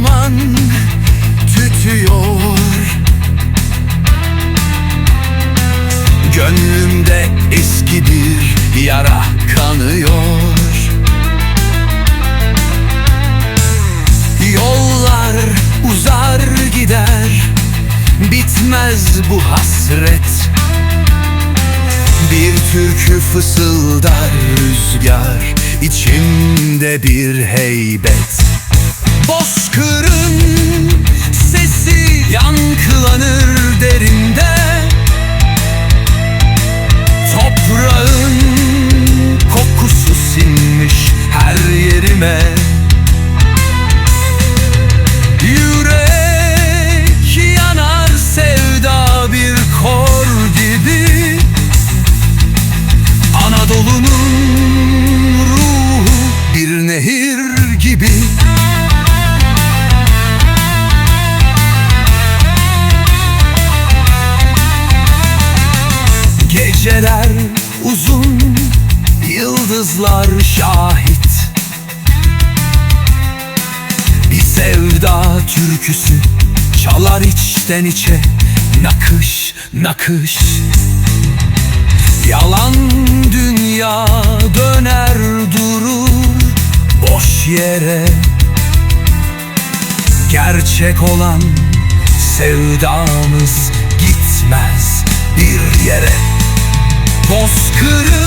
Duman tütüyor. Gönlümde eski bir yara kanıyor. Yollar uzar gider Bitmez bu hasret. Bir türkü fısıldar rüzgar içimde bir heybet Bozkırın şahit. Bir sevda türküsü çalar içten içe Nakış nakış. Yalan dünya döner durur boş yere. Gerçek olan sevdamız gitmez bir yere. Bozkırın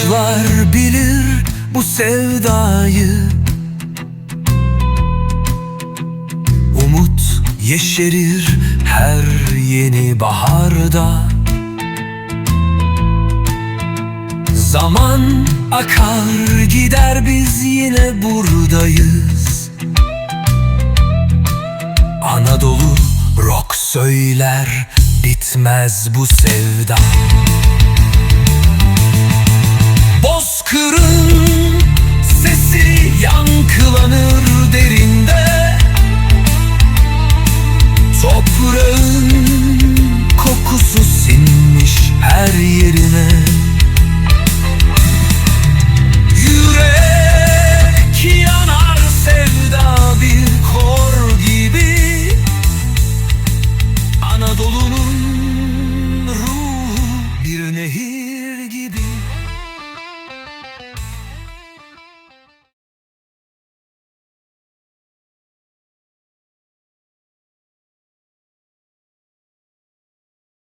Taşlar bilir bu sevdayı. Umut yeşerir her yeni baharda. Zaman akar gider biz yine buradayız. Anadolu rock söyler bitmez bu sevda 그릇